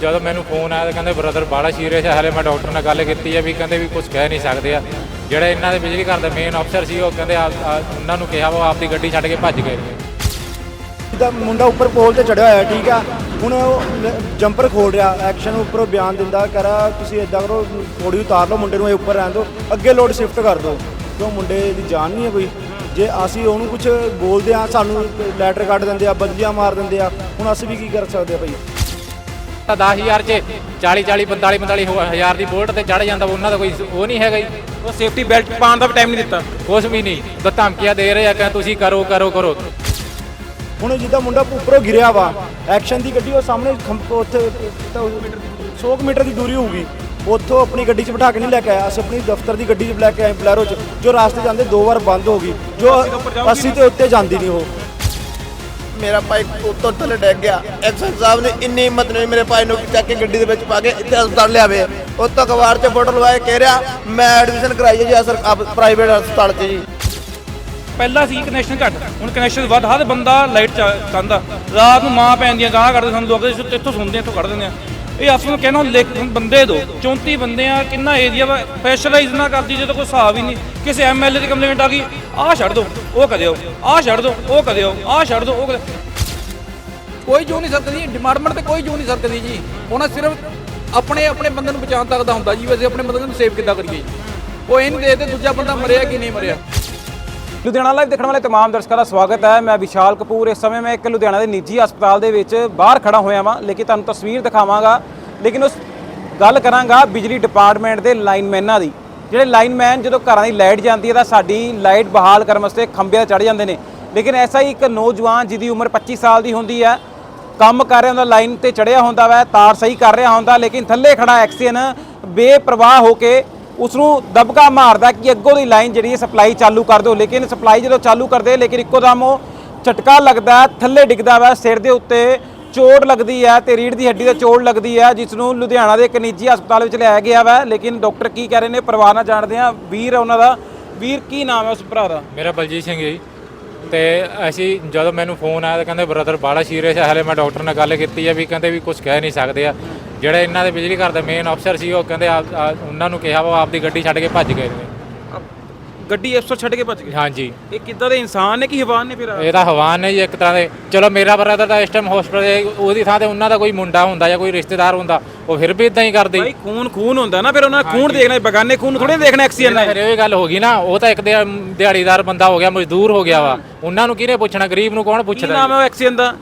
ਜਦੋਂ ਮੈਨੂੰ ਫੋਨ ਆਇਆ ਤਾਂ ਕਹਿੰਦੇ ਬ੍ਰਦਰ ਬਾਲਾ ਸੀਰੀਅਸ ਹੈ ਹਲੇ ਮੈਂ ਡਾਕਟਰ ਨਾਲ ਗੱਲ ਕੀਤੀ ਹੈ ਵੀ ਕਹਿੰਦੇ ਵੀ ਕੁਝ ਕਹਿ ਨਹੀਂ ਸਕਦੇ ਆ। ਜਿਹੜੇ ਇਹਨਾਂ ਦੇ ਬਿਜਲੀ ਘਰ ਦਾ ਮੇਨ ਅਫਸਰ ਸੀ, ਉਹ ਕਹਿੰਦੇ ਆ ਉਹਨਾਂ ਨੂੰ ਕਿਹਾ ਵਾ ਆਪਦੀ ਗੱਡੀ ਛੱਡ ਕੇ ਭੱਜ ਗਏ। ਨੇ ਜਿੱਦਾਂ ਮੁੰਡਾ ਉੱਪਰ ਪੋਲ ਤੇ ਚੜਿਆ ਹੋਇਆ, ਠੀਕ ਆ। ਹੁਣ ਉਹ ਜੰਪਰ ਖੋਲ ਰਿਹਾ ਐਕਸ਼ਨ ਉੱਪਰੋਂ ਬਿਆਨ ਦਿੰਦਾ ਕਰਾ ਤੁਸੀਂ ਇਦਾਂ ਕਰੋ ਥੋੜੀ ਉਤਾਰ ਲਓ ਮੁੰਡੇ ਨੂੰ, ਇਹ ਉੱਪਰ ਰਹਿਣ ਦਿਓ। ਅੱਗੇ ਲੋਡ ਸ਼ਿਫਟ ਕਰ ਦਿਓ। ਕਿਉਂ ਮੁੰਡੇ ਦੀ ਜਾਨ ਨਹੀਂ ਹੈ ਕੋਈ। ਜੇ ਅਸੀਂ ਉਹਨੂੰ ਕੁਝ ਬੋਲਦੇ ਆ ਸਾਨੂੰ ਲੈਟਰ ਕੱਢ ਦਿੰਦੇ ਆ, ਬਦਲੀਆਂ ਮਾਰ ਦਿੰਦੇ ਆ, ਹੁਣ ਅਸੀਂ ਵੀ ਕੀ ਕਰ ਸਕਦੇ ਆ ਭਾਈ? ਤਾਂ 10000 ਚ 40 40 45 45 ਹੋ- ਹਜ਼ਾਰ ਦੀ ਬੋਲਟ ਤੇ ਚੜ ਜਾਂਦਾ ਉਹਨਾਂ ਦਾ ਕੋਈ ਉਹ ਨਹੀਂ ਹੈਗਾ ਜੀ। ਉਹ ਸੇਫਟੀ ਬੈਲਟ ਪਾਉਣ ਦਾ ਵੀ ਟਾਈਮ ਨਹੀਂ ਦਿੱਤਾ। ਕੁਝ ਵੀ ਨਹੀਂ। ਤਾਂ ਧਮਕੀਆਂ ਦੇ ਰਹੇ ਆ ਕਿ ਤੁਸੀਂ ਕਰੋ ਕਰੋ ਕਰੋ। ਹੁਣ ਜਿੱਦਾਂ ਮੁੰਡਾ ਉੱਪਰੋਂ ਗਿਰਿਆ ਵਾ ਐਕਸ਼ਨ ਦੀ ਗੱਡੀ ਉਹ ਸਾਹਮਣੇ ਉੱਥੇ 100 ਮੀਟਰ ਦੀ ਦੂਰੀ ਹੋਊਗੀ। ਉੱਥੋਂ ਆਪਣੀ ਗੱਡੀ 'ਚ ਬਿਠਾ ਕੇ ਨਹੀਂ ਲੈ ਕੇ ਆਇਆ। ਅਸੀਂ ਆਪਣੀ ਦਫ਼ਤਰ ਦੀ ਗੱਡੀ 'ਚ ਲੈ ਕੇ ਆਏ ਬਲੈਰੋ 'ਚ ਜੋ ਰਾਸਤੇ ਜਾਂਦੇ ਦੋ ਵਾਰ ਬੰਦ ਹੋ ਗਈ। ਜੋ ਅਸੀਂ ਤੇ ਉੱਤੇ ਜਾਂਦੀ ਨਹੀਂ ਉਹ। ਮੇਰਾ ਭਾਈ ਉੱਤੋਂ ਥੱਲੇ ਡਿੱਗ ਗਿਆ। ਐਕਸ਼ਨ ਸਾਹਿਬ ਨੇ ਇੰਨੀ ਹਿੰਮਤ ਨਹੀਂ ਮੇਰੇ ਭਾਈ ਨੂੰ ਚੱਕ ਕੇ ਗੱਡੀ ਦੇ ਵਿੱਚ ਪਾ ਕੇ ਇੱਥੇ ਹਸਪਤਾਲ ਲਿਆਵੇ। ਉੱਤੋਂ ਅਖਬਾਰ 'ਚ ਫੋਟੋ ਲਵਾਏ, ਕਹਿ ਰਿਹਾ, ਮੈਂ ਐਡਮਿਸ਼ਨ ਕਰਾਈ ਹੈ ਜੀ ਸਰ ਪ੍ਰਾਈਵੇਟ ਹਸਪਤਾਲ 'ਚ ਜੀ। ਪਹਿਲਾਂ ਸੀ ਕਨੈਕਸ਼ਨ ਘੱਟ, ਹੁਣ ਕਨੈਕਸ਼ਨ ਵੱਧ। ਹਰ ਬੰਦਾ ਲਾਈਟ ਚਾਹੁੰਦਾ ਰਾਤ ਨੂੰ ਮਾਂ ਭੈਣ ਦੀਆਂ ਗਾਲਾਂ ਕੱਢਦੇ ਸਾਨੂੰ ਲੋਕ ਇੱਥੋਂ ਸੁਣਦੇ ਇੱਥੋਂ ਕੱਢ ਦਿੰਦੇ ਆ। ਇਹ ਅਸਲ ਨੂੰ ਕਹਿਣਾ, ਲਿਖ ਬੰਦੇ ਦੋ 34 ਬੰਦੇ ਆ, ਕਿੰਨਾ ਏਰੀਆ ਵਾ ਪ੍ਰੈਸ਼ਰਾਈਜ਼ ਨਾ ਕਰਦੀ ਜਦੋਂ ਕੋਈ ਹਿਸਾਬ ਹੀ ਨਹੀਂ। ਕਿਸੇ ਐਮਐਲਏ ਦੀ ਕੰਪਲੇਂਟ ਆ ਗਈ, ਆਹ ਛੱਡ ਦੋ, ਉਹ ਕਦੇ ਕਰਿਓ, ਆਹ ਛੱਡ ਦੋ, ਉਹ ਕਦੇ ਕਰਿਓ, ਆਹ ਛੱਡ ਦੋ, ਉਹ ਕਰਿਓ। ਕੋਈ ਜੋ ਨਹੀਂ ਸਕਦੀ ਡਿਪਾਰਟਮੈਂਟ ਤੇ ਕੋਈ ਜੋ ਨਹੀਂ ਸਕਦੀ ਜੀ। ਉਹਨਾਂ ਸਿਰਫ ਆਪਣੇ ਆਪਣੇ ਬੰਦੇ ਨੂੰ ਬਚਾਉਣ ਤੱਕ ਦਾ ਹੁੰਦਾ ਜੀ ਵੈਸੇ ਆਪਣੇ ਬੰਦੇ ਨੂੰ ਸੇਵ ਕਿੱਦਾਂ ਕਰੀਏ ਜੀ। ਉਹ ਇਹ ਨਹੀਂ ਦੇਖਦੇ ਦੂਜਾ ਬੰਦਾ ਮਰਿਆ ਕਿ ਨਹੀਂ ਮਰਿਆ? ਲੁਧਿਆਣਾ ਲਾਈਵ ਦੇਖਣ ਵਾਲੇ तमाम ਦਰਸ਼ਕਾਂ ਦਾ ਸਵਾਗਤ ਹੈ ਮੈਂ ਵਿਸ਼ਾਲ ਕਪੂਰ ਇਸ ਸਮੇਂ ਮੈਂ ਇੱਕ ਲੁਧਿਆਣਾ ਦੇ ਨਿੱਜੀ ਹਸਪਤਾਲ ਦੇ ਵਿੱਚ ਬਾਹਰ ਖੜਾ ਹੋਇਆ ਵਾਂ ਲੇਕਿਨ ਤੁਹਾਨੂੰ ਤਸਵੀਰ ਦਿਖਾਵਾਂਗਾ ਲੇਕਿਨ ਉਸ ਗੱਲ ਕਰਾਂਗਾ ਬਿਜਲੀ ਡਿਪਾਰਟਮੈਂਟ ਦੇ ਲਾਈਨਮੈਨਾਂ ਦੀ ਜਿਹੜੇ ਲਾਈਨਮੈਨ ਜਦੋਂ ਘਰਾਂ ਦੀ ਲਾਈਟ ਜਾਂਦੀ ਹੈ ਤਾਂ ਸਾਡੀ ਲਾਈਟ ਬਹਾਲ ਕਰਨ ਵਾਸਤੇ ਖੰਭਿਆਂ ਚੜ ਜਾਂਦੇ ਨੇ ਲੇਕਿਨ ਐਸਾ ਹੀ ਇੱਕ ਨੌਜਵਾਨ ਜਿਹਦੀ ਉਮਰ 25 ਸਾਲ ਦੀ ਹੁੰਦੀ ਹੈ ਕੰਮ ਕਰ ਰਿਹਾ ਹੁੰਦਾ ਲਾਈਨ ਤੇ ਚੜਿਆ ਹੁੰਦਾ ਵਾ ਤਾਰ ਸਹੀ ਕਰ ਰਿਹਾ ਹੁੰਦਾ ਲੇਕਿਨ ਥੱਲੇ ਖੜਾ ਐਕਸੀਅਨ ਬੇਪਰਵਾਹ ਹੋ ਕੇ ਉਸ ਨੂੰ ਦਬਕਾ ਮਾਰਦਾ ਕਿ ਅੱਗੋਂ ਦੀ ਲਾਈਨ ਜਿਹੜੀ ਹੈ ਸਪਲਾਈ ਚਾਲੂ ਕਰ ਦਿਓ। ਲੇਕਿਨ ਸਪਲਾਈ ਜਦੋਂ ਚਾਲੂ ਕਰਦੇ, ਲੇਕਿਨ ਇੱਕੋ ਦਮ ਉਹ ਝਟਕਾ ਲੱਗਦਾ ਥੱਲੇ ਡਿੱਗਦਾ ਵਾ, ਸਿਰ ਦੇ ਉੱਤੇ ਚੋਟ ਲੱਗਦੀ ਹੈ, ਤੇ ਰੀੜ ਦੀ ਹੱਡੀ ਤੇ ਚੋਟ ਲੱਗਦੀ ਹੈ ਜਿਸ ਨੂੰ ਲੁਧਿਆਣਾ ਦੇ ਇੱਕ ਨਿੱਜੀ ਹਸਪਤਾਲ ਵਿੱਚ ਲਿਆਇਆ ਗਿਆ ਵਾ। ਲੇਕਿਨ ਡਾਕਟਰ ਕੀ ਕਹਿ ਰਹੇ ਨੇ? ਪਰਿਵਾਰ ਨਾਲ ਜਾਣਦੇ ਆ ਵੀਰ ਹੈ ਉਹਨਾਂ ਦਾ। ਵੀਰ, ਕੀ ਨਾਮ ਹੈ ਉਸ ਭਰਾ ਦਾ? ਮੇਰਾ ਬਲਜੀਤ ਸਿੰਘ ਜੀ। ਤੇ ਅਸੀਂ ਜਦੋਂ ਮੈਨੂੰ ਫੋਨ ਆਇਆ ਤਾਂ ਕਹਿੰਦੇ ਬ੍ਰਦਰ ਬਾਲਾ ਸੀਰੀਅਸ ਹੈ, ਹਲੇ ਮੈਂ ਡਾਕਟਰ ਨਾਲ ਗੱਲ ਕੀਤੀ ਹੈ ਵੀ ਕਹਿੰਦੇ ਵੀ ਕੁਝ ਕਹਿ ਨਹੀਂ ਸਕਦੇ ਆ। ਜਿਹੜੇ ਇਹਨਾਂ ਦੇ ਬਿਜਲੀ ਘਰ ਦਾ ਮੇਨ ਅਫਸਰ ਸੀ ਉਹ ਕਹਿੰਦੇ ਆ ਆ- ਉਹਨਾਂ ਨੂੰ ਕਿਹਾ ਵਾ ਉਹ ਆਪਦੀ ਗੱਡੀ ਛੱਡ ਕੇ ਭੱਜ ਗਏ ਨੇ। ਗੱਡੀ ਅਫਸਰ ਛੱਡ ਕੇ ਭੱਜ ਗਏ? ਹਾਂਜੀ। ਇਹ ਕਿੱਦਾਂ ਦੇ ਇਨਸਾਨ ਨੇ ਕਿ ਹਵਾਨ ਨੇ ਫਿਰ ਇਹ ਤਾਂ ਹਵਾਨ ਨੇ ਜੀ ਇੱਕ ਤਰ੍ਹਾਂ ਦੇ। ਚਲੋ ਮੇਰਾ ਬ੍ਰਦਰ ਤਾਂ ਇਸ ਟਾਈਮ ਹਸਪੀਟਲ ਉਹਦੀ ਥਾਂ ਤੇ ਉਹਨਾਂ ਦਾ ਕੋਈ ਮੁੰਡਾ ਹੁੰਦਾ ਜਾਂ ਕੋਈ ਰਿਸ਼ਤੇਦਾਰ ਹੁੰਦਾ ਉਹ ਫਿਰ ਵੀ ਇਦਾਂ ਹੀ ਕਰਦੀ। ਭਾਈ ਖੂਨ ਖੂਨ ਹੁੰਦਾ ਨਾ ਫਿਰ ਉਹਨਾਂ ਨੇ ਖੂਨ ਦੇਖਣਾ ਬਗਾਨੇ ਖੂਨ ਥੋੜੇ ਦੇਖਣਾ ਐਕਸੀਡੈਂਟ ਫਿਰ ਇਹ ਗੱਲ ਹੋ ਗਈ ਨਾ ਉਹ ਤਾਂ ਇੱਕ ਦਿਹਾ- ਦਿਹਾੜੀਦਾਰ ਬੰਦਾ ਹੋ ਗਿਆ ਮਜ਼ਦੂਰ ਹੋ ਗਿਆ ਵਾ। ਉਹਨਾਂ ਨੂੰ ਕਿਹਨੇ ਪੁੱਛਣਾ ਗਰੀਬ ਨੂੰ ਕੌਣ ਕੀ ਪੁੱਛਦਾ ਨਾਮ ਹੈ ਐਕਸੀਡੈਂਟ ਦਾ?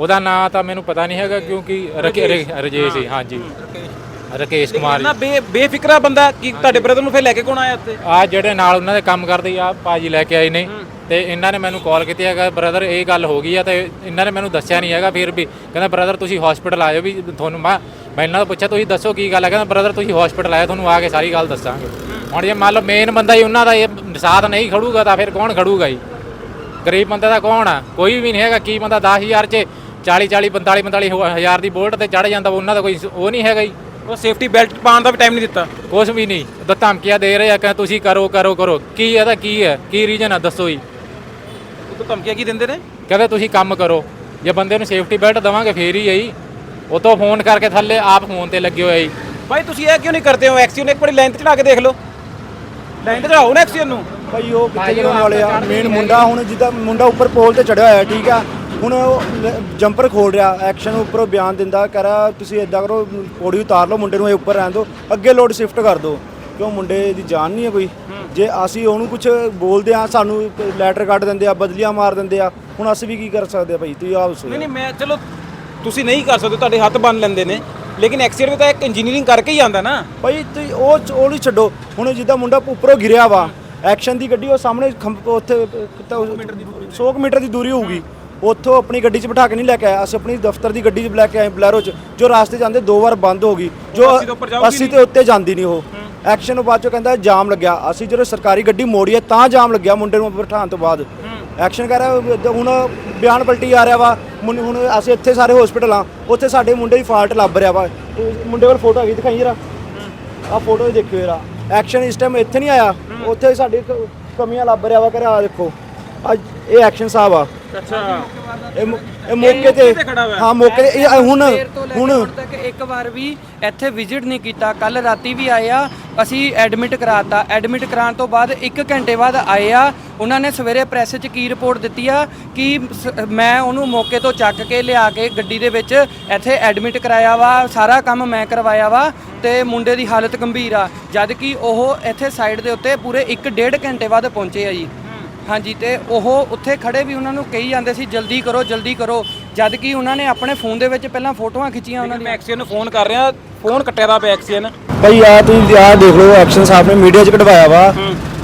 ਉਹਦਾ ਨਾਂ ਤਾਂ ਮੈਨੂੰ ਪਤਾ ਨਹੀਂ ਹੈਗਾ ਕਿਉਂਕਿ ਰਕੇ- ਰਜੇਸ਼ ਸੀ ਹਾਂਜੀ। ਰਕੇਸ਼। ਕੁਮਾਰ ਨਾ ਬੇ ਬੇਫਿਕਰਾ ਬੰਦਾ ਕਿ ਤੁਹਾਡੇ ਬ੍ਰਦਰ ਨੂੰ ਫਿਰ ਲੈ ਕੇ ਕੌਣ ਆਇਆ ਇੱਥੇ ਆ ਜਿਹੜੇ ਨਾਲ ਉਹਨਾਂ ਦੇ ਕੰਮ ਕਰਦੇ ਆ ਭਾਜੀ ਲੈ ਕੇ ਆਏ ਨੇ। ਤੇ ਇਹਨਾਂ ਨੇ ਮੈਨੂੰ ਕਾਲ ਕੀਤੀ ਹੈਗਾ ਬ੍ਰਦਰ ਇਹ ਗੱਲ ਹੋ ਗਈ ਆ ਤੇ ਇਹਨਾਂ ਨੇ ਮੈਨੂੰ ਦੱਸਿਆ ਨਹੀਂ ਹੈਗਾ ਫਿਰ ਵੀ ਕਹਿੰਦਾ ਬ੍ਰਦਰ ਤੁਸੀਂ ਹਸਪੀਟਲ ਆਇਓ ਵੀ ਤੁਹਾਨੂੰ ਮੈਂ ਮੈਂ ਇਹਨਾਂ ਤੋਂ ਪੁੱਛਿਆ ਤੁਸੀਂ ਦੱਸੋ ਕੀ ਗੱਲ ਹੈ? ਕਹਿੰਦਾ ਬ੍ਰਦਰ ਤੁਸੀਂ ਹਸਪੀਟਲ ਆਏ ਤੁਹਾਨੂੰ ਆ ਕੇ ਸਾਰੀ ਗੱਲ ਦੱਸਾਂਗੇ। ਹੁਣ ਜੇ ਮੰਨ ਲਓ ਮੇਨ ਬੰਦਾ ਹੀ ਉਹਨਾਂ ਦਾ ਇਹ ਸਾਥ ਨਹੀਂ ਖੜੂਗਾ ਤਾਂ ਫਿਰ ਕੌਣ ਖੜੂਗਾ ਜੀ? ਗਰੀਬ ਬੰਦੇ ਦਾ ਕੌਣ ਆ? ਕੋਈ ਵੀ ਨਹੀਂ ਹੈਗਾ ਕੀ ਬੰਦਾ 10000 ਚ 40 40 45 45 ਹੋ- ਹਜ਼ਾਰ ਦੀ ਬੋਲਟ ਤੇ ਚੜ ਜਾਂਦਾ ਉਹਨਾਂ ਦਾ ਕੋਈ ਉਹ ਨਹੀਂ ਹੈਗਾ ਜੀ। ਉਹ ਸੇਫਟੀ ਬੈਲਟ ਪਾਉਣ ਦਾ ਵੀ ਟਾਈਮ ਨਹੀਂ ਦਿੱਤਾ। ਕੁਝ ਵੀ ਨਹੀਂ। ਤਾਂ ਧਮਕੀਆਂ ਦੇ ਰਹੇ ਆ ਕਿ ਤੁਸੀਂ ਕਰੋ ਕਰੋ ਕਰੋ। ਕੀ ਇਹਦਾ ਕੀ ਹੈ? ਕੀ ਰੀਜਨ ਆ? ਦੱਸੋ ਜੀ। ਉਹ ਤੋਂ ਧਮਕੀਆਂ ਕੀ ਦਿੰਦੇ ਨੇ? ਕਹਿੰਦੇ ਤੁਸੀਂ ਕੰਮ ਕਰੋ। ਜੇ ਬੰਦੇ ਨੂੰ ਸੇਫਟੀ ਬੈਲਟ ਦਵਾਂਗੇ ਫੇਰ ਹੀ ਹੈ ਜੀ। ਉਹ ਤੋਂ ਫੋਨ ਕਰਕੇ ਥੱਲੇ ਆਪ ਫੋਨ ਤੇ ਲੱਗੇ ਹੋਏ ਜੀ। ਭਾਈ ਤੁਸੀਂ ਇਹ ਕਿਉਂ ਨਹੀਂ ਕਰਦੇ ਹੋ? ਐਕਸੀਅਨ ਇੱਕ ਵਾਰੀ ਲਾਈਨ ਤੇ ਚੜਾ ਕੇ ਦੇਖ ਲਓ। ਲਾਈਨ ਤੇ ਚੜਾਓ ਨਾ ਐਕਸੀਅਨ ਨੂੰ। ਭਾਈ ਉਹ ਕਿੱਥੇ ਚੜਾਉਣ ਵਾਲੇ ਆ? ਮੇਨ ਮੁੰਡਾ ਹੁਣ ਜਿੱਦਾਂ ਮੁੰਡਾ ਉੱਪਰ ਪੋਲ ਤੇ ਚੜਿਆ ਹੋਇਆ ਠੀਕ ਆ? ਹੁਣ ਉਹ ਜੰਪਰ ਖੋਲ ਰਿਹਾ ਐਕਸ਼ਨ ਉੱਪਰੋਂ ਬਿਆਨ ਦਿੰਦਾ ਕਰਾ ਤੁਸੀਂ ਇਦਾਂ ਕਰੋ ਪੌੜੀ ਉਤਾਰ ਲਓ ਮੁੰਡੇ ਨੂੰ ਇਹ ਉੱਪਰ ਰਹਿਣ ਦਿਓ ਅੱਗੇ ਲੋਡ ਸ਼ਿਫਟ ਕਰ ਦਿਓ। ਕਿਉਂ ਮੁੰਡੇ ਦੀ ਜਾਨ ਨਹੀਂ ਹੈ ਕੋਈ? ਜੇ ਅਸੀਂ ਉਹਨੂੰ ਕੁਝ ਬੋਲਦੇ ਆ ਸਾਨੂੰ ਲੈਟਰ ਕੱਢ ਦਿੰਦੇ ਆ ਬਦਲੀਆਂ ਮਾਰ ਦਿੰਦੇ ਆ ਹੁਣ ਅਸੀਂ ਵੀ ਕੀ ਕਰ ਸਕਦੇ ਆ ਭਾਈ? ਤੁਸੀਂ ਆਪ ਸੋਚੋ ਨਹੀਂ ਨਹੀਂ ਮੈਂ ਚਲੋ ਤੁਸੀਂ ਨਹੀਂ ਕਰ ਸਕਦੇ ਤੁਹਾਡੇ ਹੱਥ ਬੰਨ ਲੈਂਦੇ ਨੇ ਲੇਕਿਨ ਐਕਸੀਡੈਂਟ ਤਾਂ ਇੱਕ ਇੰਜੀਨੀਅਰਿੰਗ ਕਰਕੇ ਹੀ ਆਉਂਦਾ ਨਾ। ਭਾਈ ਤੁਸੀਂ ਉਹ ਉਹ ਨਹੀਂ ਛੱਡੋ ਹੁਣ ਜਿੱਦਾਂ ਮੁੰਡਾ ਉੱਪਰੋਂ ਗਿਰਿਆ ਵਾ ਐਕਸ਼ਨ ਦੀ ਗੱਡੀ ਉਹ ਸਾਹਮਣੇ ਉੱਥੇ 100 ਮੀਟਰ ਦੀ ਦੂਰੀ ਹੋਊਗੀ। ਉੱਥੋਂ ਆਪਣੀ ਗੱਡੀ 'ਚ ਬਿਠਾ ਕੇ ਨਹੀਂ ਲੈ ਕੇ ਆਇਆ। ਅਸੀਂ ਆਪਣੀ ਦਫ਼ਤਰ ਦੀ ਗੱਡੀ 'ਚ ਲੈ ਕੇ ਆਏ ਬਲੈਰੋ 'ਚ ਜੋ ਰਾਸਤੇ ਜਾਂਦੇ ਦੋ ਵਾਰ ਬੰਦ ਹੋ ਗਈ। ਜੋ ਅਸੀਂ ਤੇ ਉੱਤੇ ਜਾਂਦੀ ਨਹੀਂ ਉਹ। ਐਕਸ਼ਨ ਤੋਂ ਬਾਅਦ ਚੋਂ ਕਹਿੰਦਾ ਜਾਮ ਲੱਗਿਆ। ਅਸੀਂ ਜਦੋਂ ਸਰਕਾਰੀ ਗੱਡੀ ਮੋੜੀ ਹੈ ਤਾਂ ਜਾਮ ਲੱਗਿਆ ਮੁੰਡੇ ਨੂੰ ਬਿਠਾਉਣ ਤੋਂ ਬਾਅਦ। ਐਕਸ਼ਨ ਕਰ ਰਿਹਾ ਹੁਣ ਬਿਆਨ ਪਲਟੀ ਆ ਰਿਹਾ ਵਾ। ਹੁਣ ਅਸੀਂ ਇੱਥੇ ਸਾਰੇ ਹਸਪੀਟਲ ਆ ਉੱਥੇ ਸਾਡੇ ਮੁੰਡੇ ਦੀ ਫਾਲਟ ਲੱਭ ਰਿਹਾ ਵਾ। ਮੁੰਡੇ ਕੋਲ ਫੋਟੋ ਹੈਗੀ ਦਿਖਾਈ ਜਰਾ। ਆ ਫੋਟੋ ਦੇਖਿਓ ਜਰਾ। ਐਕਸ਼ਨ ਇਸ ਟਾਈਮ ਇੱਥੇ ਨਹੀਂ ਆਇਆ। ਉੱਥੇ ਸਾਡੇ ਕਮੀਆਂ ਲੱਭ ਰਿਹਾ ਵਾ ਕਰ ਆ ਦੇਖੋ। ਅੱਜ ਇਹ ਐਕਸ਼ਨ ਸਾਹਿਬ ਆ। ਅੱਛਾ। ਇਹ ਮੌ- ਇਹ ਮੌਕੇ ਤੇ ਤੇ ਖੜਾ ਹੋਇਆ। ਹਾਂ ਮੌਕੇ ਤੇ ਇਹ ਹੁਣ ਸਵੇਰ ਤੋਂ ਲੈ ਕੇ ਹੁਣ ਹੁਣ ਤੱਕ ਇੱਕ ਵਾਰ ਵੀ ਇੱਥੇ ਵਿਜ਼ਿਟ ਨਹੀਂ ਕੀਤਾ। ਕੱਲ ਰਾਤੀ ਵੀ ਆਏ ਆ। ਅਸੀਂ ਐਡਮਿਟ ਕਰਾਤਾ। ਐਡਮਿਟ ਕਰਾਉਣ ਤੋਂ ਬਾਅਦ 1 ਘੰਟੇ ਬਾਅਦ ਆਏ ਆ। ਉਹਨਾਂ ਨੇ ਸਵੇਰੇ ਪ੍ਰੈਸ 'ਚ ਕੀ ਰਿਪੋਰਟ ਦਿੱਤੀ ਆ? ਕਿ ਸ- ਮੈਂ ਉਹਨੂੰ ਮੌਕੇ ਤੋਂ ਚੱਕ ਕੇ ਲਿਆ ਕੇ ਗੱਡੀ ਦੇ ਵਿੱਚ ਇੱਥੇ ਐਡਮਿਟ ਕਰਾਇਆ ਵਾ। ਸਾਰਾ ਕੰਮ ਮੈਂ ਕਰਵਾਇਆ ਵਾ ਤੇ ਮੁੰਡੇ ਦੀ ਹਾਲਤ ਗੰਭੀਰ ਆ। ਜਦ ਕਿ ਉਹ ਇੱਥੇ ਸਾਈਡ ਦੇ ਉੱਤੇ ਪੂਰੇ 1.5 ਘੰਟੇ ਬਾਅਦ ਪਹੁੰਚੇ ਆ ਜੀ। ਹਾਂਜੀ ਤੇ ਉਹ ਉੱਥੇ ਖੜੇ ਵੀ ਉਹਨਾਂ ਨੂੰ ਕਹੀ ਜਾਂਦੇ ਸੀ ਜਲਦੀ ਕਰੋ ਜਲਦੀ ਕਰੋ। ਜਦ ਕਿ ਉਹਨਾਂ ਨੇ ਆਪਣੇ ਫੋਨ ਦੇ ਵਿੱਚ ਪਹਿਲਾਂ ਫੋਟੋਆਂ ਖਿੱਚੀਆਂ ਉਹਨਾਂ ਮੈਂ ਦੀਆਂ। ਐਕਸੀਅਨ ਨੂੰ ਫੋਨ ਕਰ ਰਿਹਾ ਫੋਨ ਕੱਟਿਆ ਦਾ ਪਿਆ ਐਕਸੀਅਨ। ਭਾਈ ਆ ਤੁਸੀਂ ਆ ਦੇਖ ਲਓ ਐਕਸ਼ਨ ਸਾਹਿਬ ਨੇ ਮੀਡੀਆ 'ਚ ਕਢਵਾਇਆ ਵਾ।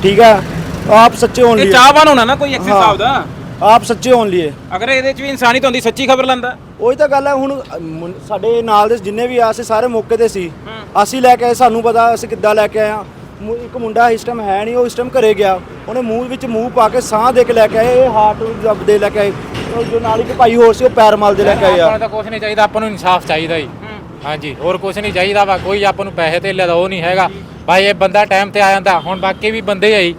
ਠੀਕ ਆ? ਆਪ ਸੱਚੇ ਹੋਣ ਇਹ ਲਈ ਚਾਹਵਾਨ ਹੋਣਾ ਨਾ ਕੋਈ ਐਕਸੀਅਨ ਹਾਂ। ਸਾਹਿਬ ਦਾ। ਆਪ ਸੱਚੇ ਹੋਣ ਲਈ ਅਗਰ ਇਹਦੇ ਚ ਵੀ ਇਨਸਾਨੀਅਤ ਹੁੰਦੀ ਸੱਚੀ ਖਬਰ ਲੈਂਦਾ। ਉਹੀ ਤਾਂ ਗੱਲ ਹੈ ਹੁਣ ਅ, ਮੁੰ- ਸਾਡੇ ਨਾਲ ਦੇ ਜਿੰਨੇ ਵੀ ਆ ਅਸੀਂ ਸਾਰੇ ਮੌਕੇ ਤੇ ਸੀ। ਅਸੀਂ ਲੈ ਕੇ ਆਏ ਸਾਨੂੰ ਪਤਾ ਅਸੀਂ ਕਿੱਦਾਂ ਲੈ ਕੇ ਆਏ ਆ। ਮੁ- ਇੱਕ ਮੁੰਡਾ ਇਸ ਟਾਈਮ ਹੈ ਨਹੀਂ ਉਹ ਇਸ ਟਾਈਮ ਘਰੇ ਗਿਆ। ਉਹਨੇ ਮੂੰਹ ਵਿੱਚ ਮੂੰਹ ਪਾ ਕੇ ਸਾਹ ਦੇ ਕੇ ਲੈ ਕੇ ਆਏ ਇਹ ਹਾਰਟ ਜਬ ਦੇ ਲੈ ਕੇ ਆਏ। ਉਹ ਜੋ ਨਾਲ ਇੱਕ ਭਾਈ ਹੋਰ ਸੀ ਉਹ ਪੈਰ ਮਲ ਦੇ ਲੈ ਕੇ ਆਏ ਆਪਾਂ ਆ ਨੂੰ ਤਾਂ ਕੁਝ ਨਹੀਂ ਚਾਹੀਦਾ ਆਪਾਂ ਨੂੰ ਇਨਸਾਫ ਚਾਹੀਦਾ ਜੀ। ਹਾਂਜੀ ਹੋਰ ਕੁਝ ਨਹੀਂ ਚਾਹੀਦਾ ਵਾ ਕੋਈ ਆਪਾਂ ਨੂੰ ਪੈਸੇ ਤੇ ਦਾ ਉਹ ਨਹੀਂ ਹੈਗਾ। ਭਾਈ ਇਹ ਬੰਦਾ ਟਾਈਮ ਤੇ ਆ ਜਾਂਦਾ ਹੁਣ ਬਾਕੀ ਵੀ ਬੰਦੇ ਆਈ